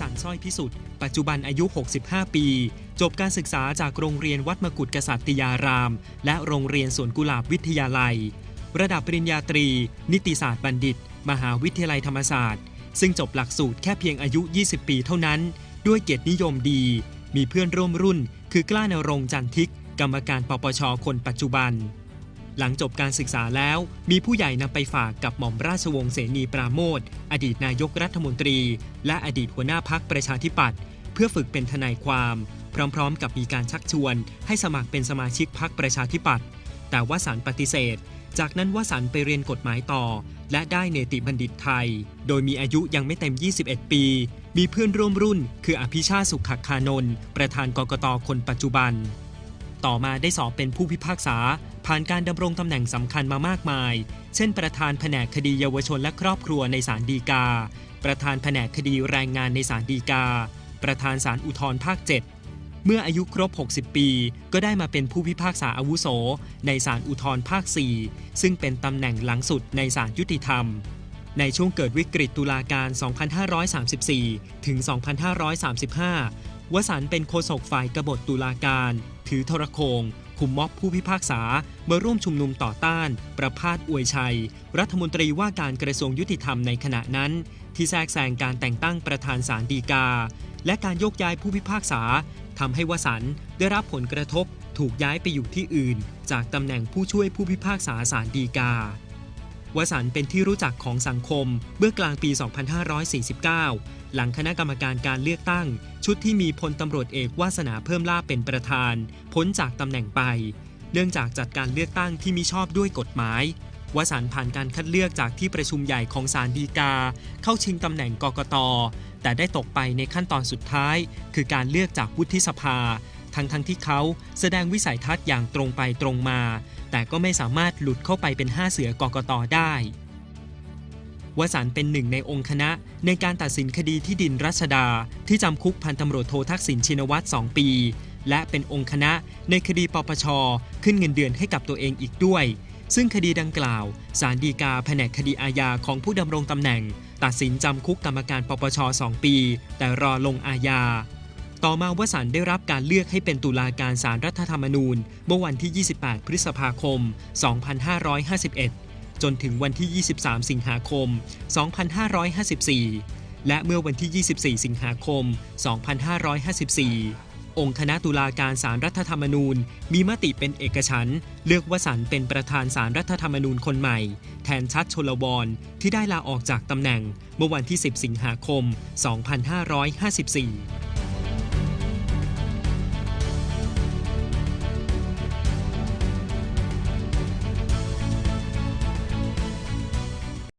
สร้อยพิสุทธิ์ปัจจุบันอายุ 65 ปี จบการศึกษาจากโรงเรียนวัดมกุฏกษัตริยาราม และโรงเรียนสวนกุหลาบวิทยาลัย ระดับปริญญาตรี นิติศาสตร์บัณฑิต มหาวิทยาลัยธรรมศาสตร์ ซึ่งจบหลักสูตรแค่เพียงอายุ 20 ปีเท่านั้น ด้วยเกียรตินิยมดี มีเพื่อนร่วมรุ่น คือกล้านรงจันทิก กรรมการปปชคนปัจจุบัน หลังจบการศึกษาแล้ว มีผู้ใหญ่นำไปฝากกับหม่อมราชวงศ์เสนีปราโมทอดีตนายกรัฐมนตรี และอดีตหัวหน้าพักประชาธิปัตย์เพื่อฝึกเป็นทนายความ พร้อมๆ กับมีการชักชวน ให้สมัครเป็นสมาชิกพักประชาธิปัตย์แต่ว่าสารปฏิเสธ จากนั้นวสันต์ไปเรียนกฎหมายต่อ และได้เนติบัณฑิตไทย โดยมีอายุยังไม่เต็ม 21 ปี มีเพื่อนร่วมรุ่น คืออภิชาสุขคานนท์ประธานกกตคนปัจจุบัน ต่อมาได้สอบเป็นผู้พิพากษา ผ่านการดำรงตำแหน่งสำคัญมามากมาย เช่น ประธานแผนกคดีเยาวชนและครอบครัวในศาลฎีกา ประธานแผนกคดีแรงงานในศาลฎีกา ประธานศาลอุทธรภาค 7 เมื่ออายุครบ 60 ปี ก็ได้มาเป็นผู้พิพากษาอาวุโส ในศาลอุทธรภาค 4 ซึ่งเป็นตำแหน่งหลังสุดในศาลยุติธรรมในช่วงเกิดวิกฤตตุลาการ 2534 ถึง 2535 วสันเป็นโฆษกฝ่ายกบฏตุลาการ ถือทรโขงคุมม็อบผู้พิพากษามาร่วมชุมนุมต่อต้าน ประพาสอวยชัย รัฐมนตรีว่าการกระทรวงยุติธรรมในขณะนั้น ที่แทรกแซงการแต่งตั้งประธานศาลฎีกา และการโยกย้ายผู้พิพากษาทำให้วสันได้รับผลกระทบถูกย้ายไปอยู่ที่อื่น จากตำแหน่งผู้ช่วยผู้พิพากษาศาลฎีกา วสันเป็นที่รู้จักของสังคมเมื่อกลางปี 2549 หลังคณะกรรมการการเลือกตั้ง ชุดที่มีพลตำรวจเอกวาสนาเพิ่มลาเป็นประธาน พ้นจากตำแหน่งไป เนื่องจากจัดการเลือกตั้งที่มิชอบด้วยกฎหมายวสันผ่านการคัดเลือกจากที่ประชุมใหญ่ของศาลฎีกา เข้าชิงตำแหน่งกกต แต่ได้ตกไปในขั้นตอนสุดท้าย คือการเลือกจากวุฒิสภา ทั้งทั้งที่เขาแสดงวิสัยทัศน์อย่างตรงไปตรงมา แต่ก็ไม่สามารถหลุดเข้าไปเป็นห้าเสือกกตได้วสันเป็นหนึ่งในองค์คณะในการตัดสินคดีที่ดินรัชดา ที่จำคุกพันตำรวจโททักษิณชินวัตร 2 ปี และเป็นองค์คณะในคดีปปช ขึ้นเงินเดือนให้กับตัวเองอีกด้วย ซึ่งคดีดังกล่าวศาลฎีกาแผนกคดีอาญาของผู้ดำรงตำแหน่ง ตัดสินจำคุกกรรมการปปช 2 ปี แต่รอลงอาญา ต่อมาวสันต์ได้รับการเลือกให้เป็นตุลาการศาลรัฐธรรมนูญ เมื่อวันที่ 28 พฤษภาคม 2551 จนถึงวันที่ 23 สิงหาคม 2554 และเมื่อวันที่ 24 สิงหาคม 2554 องค์คณะตุลาการศาลรัฐธรรมนูญ มีมติเป็นเอกฉันท์เลือกวสันต์เป็นประธานศาลรัฐธรรมนูญคนใหม่ แทนชัดชลวรที่ได้ลาออกจากตำแหน่ง เมื่อวันที่ 10 สิงหาคม 2554